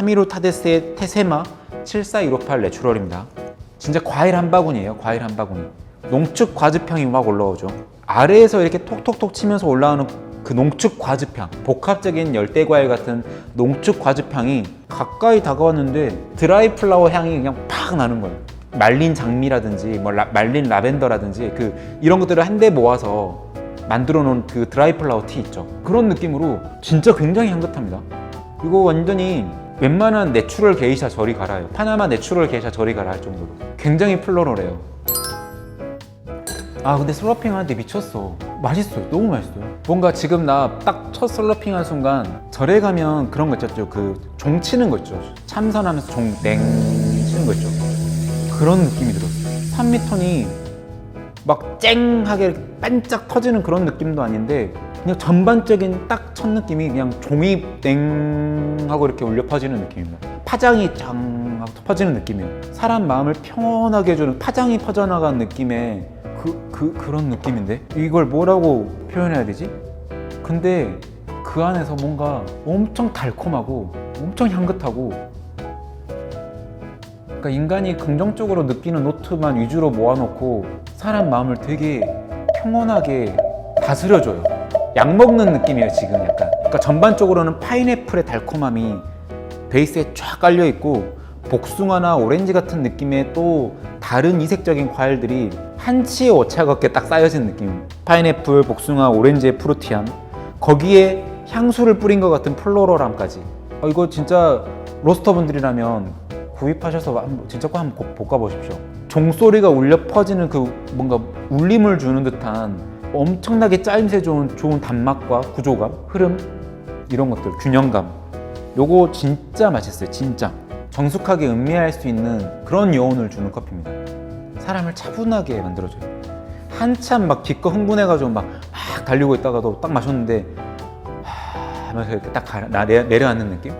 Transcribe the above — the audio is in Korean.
타미루 타데스의 테세마 74158 내추럴입니다. 진짜 과일 한 바구니예요. 과일 한 바구니. 농축 과즙향이 막 올라오죠. 아래에서 이렇게 톡톡톡 치면서 올라오는 그 농축 과즙향, 복합적인 열대 과일 같은 농축 과즙향이 가까이 다가왔는데 드라이 플라워 향이 그냥 팍 나는 거예요. 말린 장미라든지 뭐 라- 말린 라벤더라든지 그 이런 것들을 한데 모아서 만들어 놓은 그 드라이 플라워 티 있죠. 그런 느낌으로 진짜 굉장히 향긋합니다. 이거 완전히 웬만한 내추럴 게이샤 저리 가라요. 파나마 내추럴 게이샤 저리 가라 할 정도로 굉장히 플로럴해요. 아 근데 슬러핑 하는데 미쳤어. 맛있어요. 너무 맛있어요. 뭔가 지금 나 딱 첫 슬러핑 한 순간 절에 가면 그런 거 있죠. 그 종 치는 거 있죠. 참선하면서 종냉 치는 거 있죠. 그런 느낌이 들었어요. 3미턴이 막 쨍하게 반짝 터지는 그런 느낌도 아닌데 그냥 전반적인 딱 첫 느낌이 그냥 종이 땡 하고 이렇게 울려 퍼지는 느낌입니다. 파장이 짱 하고 퍼지는 느낌이에요. 사람 마음을 평온하게 해주는 파장이 퍼져나간 느낌의 그, 그, 그런 느낌인데 이걸 뭐라고 표현해야 되지? 근데 그 안에서 뭔가 엄청 달콤하고 엄청 향긋하고 그러니까 인간이 긍정적으로 느끼는 노트만 위주로 모아놓고 사람 마음을 되게 평온하게 다스려줘요. 약 먹는 느낌이에요, 지금 약간. 그러니까 전반적으로는 파인애플의 달콤함이 베이스에 쫙 깔려 있고 복숭아나 오렌지 같은 느낌의 또 다른 이색적인 과일들이 한치의 오차가 없게 딱 쌓여진 느낌. 파인애플, 복숭아, 오렌지의 프루티함. 거기에 향수를 뿌린 것 같은 플로럴함까지. 어, 이거 진짜 로스터분들이라면 구입하셔서 한번- 진짜 꼭 한번 고- 볶아보십시오. 종소리가 울려 퍼지는 그 뭔가 울림을 주는 듯한 엄청나게 짜임새 좋은 좋은 단맛과 구조감, 흐름 이런 것들 균형감. 요거 진짜 맛있어요. 진짜 정숙하게 음미할 수 있는 그런 여운을 주는 커피입니다. 사람을 차분하게 만들어줘요. 한참 막 기껏 흥분해가지고 막, 막 달리고 있다가도 딱 마셨는데 하, 하면서 이렇게 딱 가- 나- 내- 내려앉는 느낌?